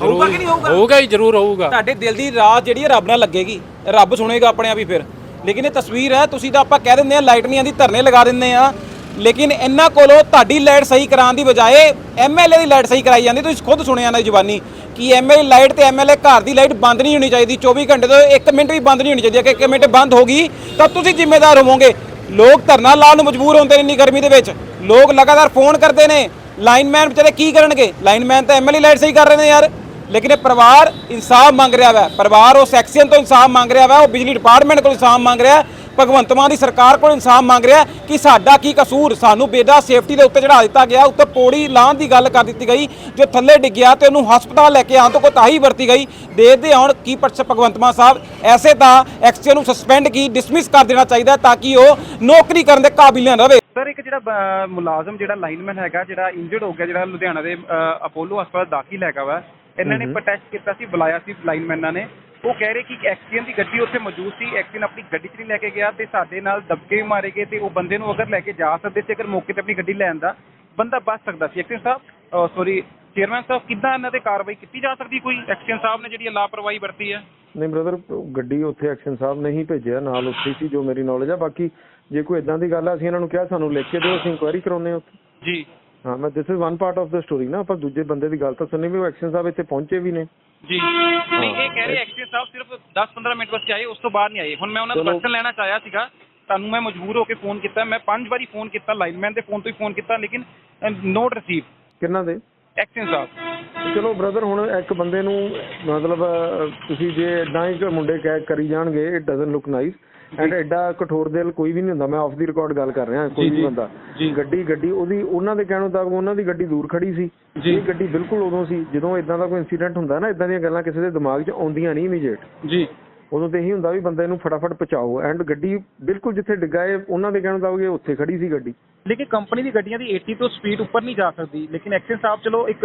ਹੋਊਗਾ ਕਿ ਨਹੀਂ ਹੋਊਗਾ? ਹੋਊਗਾ ਹੀ ਜ਼ਰੂਰ ਹੋਊਗਾ। ਤੁਹਾਡੇ ਦਿਲ ਦੀ ਰਾਤ ਜਿਹੜੀ ਹੈ ਰੱਬ ਨਾਲ ਲੱਗੇਗੀ। ਰੱਬ ਸੁਣੇਗਾ ਆਪਣੇ ਆਪ ਹੀ ਫਿਰ। ਲੇਕਿਨ ਇਹ ਤਸਵੀਰ ਹੈ ਤੁਸੀਂ ਤਾਂ ਆਪਾਂ ਕਹਿ ਦਿੰਦੇ ਆ ਲਾਈਟ ਨਹੀਂ ਆਂਦੀ ਧਰਨੇ ਲਗਾ ਦਿੰਦੇ ਆ ਲੇਕਿਨ ਇਹਨਾਂ ਕੋਲੋਂ ਤੁਹਾਡੀ ਲਾਈਟ ਸਹੀ ਕਰਾਉਣ ਦੀ ਬਜਾਏ ਐਮਐਲਏ ਦੀ ਲਾਈਟ ਸਹੀ ਕਰਾਈ ਜਾਂਦੀ ਤੁਸੀਂ ਖੁਦ ਸੁਣਿਆ ਨਾ ਜ਼ੁਬਾਨੀ ਕਿ ਐਮਐਲਏ ਲਾਈਟ ਤੇ ਐਮਐਲਏ ਘਰ ਦੀ ਲਾਈਟ ਬੰਦ ਨਹੀਂ ਹੋਣੀ ਚਾਹੀਦੀ 24 ਘੰਟੇ ਤੋਂ 1 ਮਿੰਟ ਵੀ ਬੰਦ ਨਹੀਂ ਹੋਣੀ ਚਾਹੀਦੀ। ਕਿ 1 ਮਿੰਟ ਬੰਦ ਹੋ ਗਈ, ਤਾਂ ਤੁਸੀਂ ਜ਼ਿੰਮੇਦਾਰ ਹੋਵੋਗੇ। ਲੋਕ ਧਰਨਾ ਲਾਉਣ ਨੂੰ ਮਜਬੂਰ ਹੁੰਦੇ ਨੇ ਇੰਨੀ ਗਰਮੀ ਦੇ ਵਿੱਚ। ਲੋਕ ਲਗਾਤਾਰ ਫੋਨ ਕਰਦੇ ਨੇ, ਲਾਈਨਮੈਨ ਵਿਚਾਰੇ ਕੀ ਕਰਨਗੇ? ਲਾਈਨਮੈਨ ਤਾਂ ਐਮਐਲਏ ਲਾਈਟ ਸਹੀ ਕਰ ਰਹੇ ਨੇ ਯਾਰ। ਲੇਕਿਨ ਇਹ ਪਰਿਵਾਰ ਇਨਸਾਫ ਮੰਗ ਰਿਹਾ ਵਾ। ਪਰਿਵਾਰ ਉਸ ਐਕਸੀਅਨ ਤੋਂ ਇਨਸਾਫ ਮੰਗ ਰਿਹਾ ਵਾ, ਉਹ ਬਿਜਲੀ ਡਿਪਾਰਟਮੈਂਟ ਕੋਲ ਇਨਸਾਫ ਮੰਗ ਰਿਹਾ। ਭਗਵੰਤ ਮਾਨ ਦੀ ਸਰਕਾਰ ਕੋਲ ਇਨਸਾਫ ਮੰਗ ਰਿਹਾ ਕਿ ਸਾਡਾ ਕੀ ਕਸੂਰ? ਸਾਨੂੰ ਬੇਦਾ ਸੇਫਟੀ ਦੇ ਉੱਤੇ ਚੜਾ ਦਿੱਤਾ ਗਿਆ ਉੱਤੇ ਪੌੜੀ ਲਾਉਣ ਦੀ ਗੱਲ ਕਰ ਦਿੱਤੀ ਗਈ ਜੋ ਥੱਲੇ ਡਿੱਗਿਆ ਤੇ ਉਹਨੂੰ ਹਸਪਤਾਲ ਲੈ ਕੇ ਆਉਣ ਤੋਂ ਕੋਤਾਹੀ ਵਰਤੀ ਗਈ। ਦੇਖਦੇ ਹੁਣ ਕੀ ਪਰਚ ਭਗਵੰਤ ਮਾਨ ਸਾਹਿਬ ਐਸੇ ਤਾਂ ਐਕਸੀਅਨ ਨੂੰ ਸਸਪੈਂਡ ਕੀ ਡਿਸਮਿਸ ਕਰ ਦੇਣਾ ਚਾਹੀਦਾ ਤਾਂ ਕਿ ਉਹ ਨੌਕਰੀ ਕਰਨ ਦੇ ਕਾਬਿਲ ਨਾ ਰਹੇ। ਸਰ ਇੱਕ ਜਿਹੜਾ ਮੁਲਾਜ਼ਮ ਜਿਹੜਾ ਲਾਈਨਮੈਨ ਹੈਗਾ ਜਿਹੜਾ ਇੰਜਰਡ ਹੋ ਗਿਆ ਜਿਹੜਾ ਲੁਧਿਆਣਾ ਦੇ ਅਪੋਲੋ ਹਸਪਤਾਲ ਦਾਖਲ ਹੈਗਾ ਵਾ ਇਹਨਾਂ ਨੇ ਪ੍ਰੋਟੈਸਟ ਕੀਤਾ ਸੀ ਬੁਲਾਇਆ ਸੀ ਲਾਈਨਮੈਨਾਂ ਨੇ। ਉਹ ਕਹਿ ਰਹੇ ਕਿ ਐਕਸੀਅਨ ਦੀ ਗੱਡੀ ਉੱਥੇ ਮੌਜੂਦ ਸੀ ਐਕਸੀਅਨ ਆਪਣੀ ਗੱਡੀ 'ਚ ਨਹੀਂ ਲੈ ਕੇ ਗਿਆ ਤੇ ਸਾਡੇ ਨਾਲ ਦਬਕੇ ਵੀ ਮਾਰੇ ਗਏ ਤੇ ਉਹ ਬੰਦੇ ਨੂੰ ਅਗਰ ਲੈ ਕੇ ਜਾ ਸਕਦੇ ਸੀ ਅਗਰ ਮੌਕੇ ਤੇ ਆਪਣੀ ਗੱਡੀ ਲੈਣ ਦਾ ਬੰਦਾ ਬਚ ਸਕਦਾ ਸੀ। ਐਕਸੀਅਨ ਸਾਹਿਬ ਸੌਰੀ ਚੇਅਰਮੈਨ ਸਾਹਿਬ ਕਿੱਦਾਂ ਇਹਨਾਂ ਤੇ ਕਾਰਵਾਈ ਕੀਤੀ ਜਾ ਸਕਦੀ ਕੋਈ? ਐਕਸੀਅਨ ਸਾਹਿਬ ਨੇ ਜਿਹੜੀ ਲਾਪਰਵਾਹੀ ਵਰਤੀ ਹੈ। ਨਹੀਂ ਬ੍ਰਦਰ ਗੱਡੀ ਉੱਥੇ ਐਕਸ਼ਨ ਸਾਹਿਬ ਨੇ ਹੀ ਭੇਜਿਆ ਨਾਲ ਉੱਥੇ ਸੀ ਜੋ ਮੇਰੀ ਨੌਲੇਜ ਆ। ਬਾਕੀ ਜੇ ਕੋਈ ਇਦਾਂ ਦੀ ਗੱਲ ਆ ਅਸੀਂ ਇਹਨਾਂ ਨੂੰ ਕਿਹਾ ਸਾਨੂੰ ਲਿਖ ਕੇ ਦਿਓ ਅਸੀਂ ਇਨਕੁਆਇਰੀ ਕਰਾਉਂਦੇ ਹਾਂ ਜੀ। ਹਾਂ ਮੈਂ this is one part of the story ਨਾ ਆਪਾਂ ਦੂਜੇ ਬੰਦੇ ਦੀ ਗੱਲ ਤਾਂ ਸੁਣੀ ਵੀ ਉਹ ਐਕਸ਼ਨ ਸਾਹਿਬ ਇੱਥੇ ਪਹੁੰਚੇ ਵੀ ਨੇ। ਜੀ। ਨਹੀਂ ਇਹ ਕਹਿ ਰਹੇ ਐਕਸੀਅਨ ਸਾਹਿਬ ਸਿਰਫ 10-15 ਮਿੰਟ ਵਾਸਤੇ ਆਏ ਉਸ ਤੋਂ ਬਾਅਦ ਨਹੀਂ ਆਏ ਹੁਣ ਮੈਂ ਉਹਨਾਂ ਦਾ। ਪਰਸਨ ਲੈਣਾ ਚਾਹਿਆ ਸੀਗਾ। ਤੁਹਾਨੂੰ ਮੈਂ ਮਜਬੂਰ ਹੋ ਕੇ ਫੋਨ ਕੀਤਾ। ਮੈਂ ਪੰਜ ਵਾਰੀ ਫੋਨ ਕੀਤਾ ਲਾਈਨਮੈਨ ਦੇ ਫੋਨ ਤੋਂ ਹੀ ਫੋਨ ਕੀਤਾ ਲੇਕਿਨ ਨੋਟ ਰਿਸੀਵ ਕਿੰਨਾ ਦੇ? ਐਕਸੀਅਨ ਸਾਹਿਬ। ਚਲੋ ਬ੍ਰਦਰ ਹੁਣ ਇੱਕ ਬੰਦੇ ਨੂੰ ਮਤਲਬ ਤੁਸੀਂ ਜੇ ਇਦਾਂ ਹੀ ਮੁੰਡੇ ਕਹਿ ਕਰੀ ਜਾਣਗੇ it doesn't look nice and ਐਡਾ ਕਠੋਰ ਦਿਲ ਕੋਈ ਵੀ ਨਹੀਂ ਹੁੰਦਾ। ਮੈਂ ਆਫ ਦੀ ਰਿਕਾਰਡ ਗੱਲ ਕਰ ਰਿਹਾ ਕੋਈ ਵੀ ਬੰਦਾ। ਗੱਡੀ ਗੱਡੀ ਉਹਦੀ ਉਹਨਾਂ ਦੇ ਕਹਿਣ ਮੁਤਾਬਕ ਉਹਨਾਂ ਦੀ ਗੱਡੀ ਦੂਰ ਖੜੀ ਸੀ। ਇਹ ਗੱਡੀ ਬਿਲਕੁਲ ਉਦੋਂ ਸੀ ਜਦੋਂ ਇਦਾਂ ਦਾ ਕੋਈ ਇਨਸੀਡੈਂਟ ਹੁੰਦਾ ਨਾ ਇਦਾਂ ਦੀਆਂ ਗੱਲਾਂ ਕਿਸੇ ਦੇ ਦਿਮਾਗ 'ਚ ਆਉਂਦੀਆਂ ਨਹੀਂ ਇਮੀਡੀਏਟ ਜੀ। ਉਦੋਂ ਤੇ ਇਹੀ ਹੁੰਦਾ ਵੀ ਬੰਦੇ ਨੂੰ ਫਟਾਫਟ ਪਹੁੰਚਾਓ। ਐਂਡ ਗੱਡੀ ਬਿਲਕੁਲ ਜਿੱਥੇ ਡਿੱਗਾ ਹੈ ਉਹਨਾਂ ਦੇ ਕਹਿਣ ਇਹ ਉੱਥੇ ਖੜੀ ਸੀ ਗੱਡੀ। ਲੇਕਿਨ ਕੰਪਨੀ ਦੀ ਗੱਡੀਆਂ ਦੀ 80 ਤੋਂ ਸਪੀਡ ਉੱਪਰ ਨਹੀਂ ਜਾ ਸਕਦੀ। ਲੇਕਿਨ ਐਕਸੀਅਨ ਸਾਹਿਬ ਚਲੋ ਇੱਕ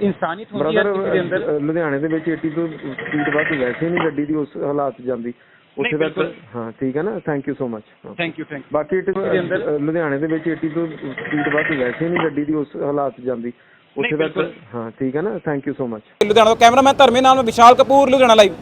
ਇਨਸਾਨੀਅਤ ਹੁੰਦੀ ਹੈ ਕਿਸੇ ਦੇ ਅੰਦਰ। ਲੁਧਿਆਣੇ ਦੇ ਵਿੱਚ 80 ਤੋਂ ਸਪੀਡ ਵੱਧ ਵੈਸੇ ਨਹੀਂ ਗੱਡੀ ਦੀ ਉਸ ਹਾਲਾਤ ਜਾਂਦੀ। ਉੱਥੇ ਤੱਕ। ਹਾਂ ਠੀਕ ਹੈ ਨਾ? Thank you so much thank you thank ਬਾਕੀ ਅ, ਲੁਧਿਆਣੇ ਦੇ ਵਿੱਚ 80 ਤੋਂ ਸਪੀਡ ਵੱਧ ਵੈਸੇ ਨਹੀਂ ਗੱਡੀ ਦੀ ਉਸ ਹਾਲਾਤ ਜਾਂਦੀ। ਉੱਥੇ ਤੱਕ। ਹਾਂ ਠੀਕ ਹੈ ਨਾ? Thank you so much Ludhiana ਤੋਂ ਕੈਮਰਾਮੈਨ ਧਰਮੇ ਨਾਲ ਮੈਂ ਵਿਸ਼ਾਲ ਕਪੂਰ ਲੁਧਿਆਣਾ ਲਾਈਵ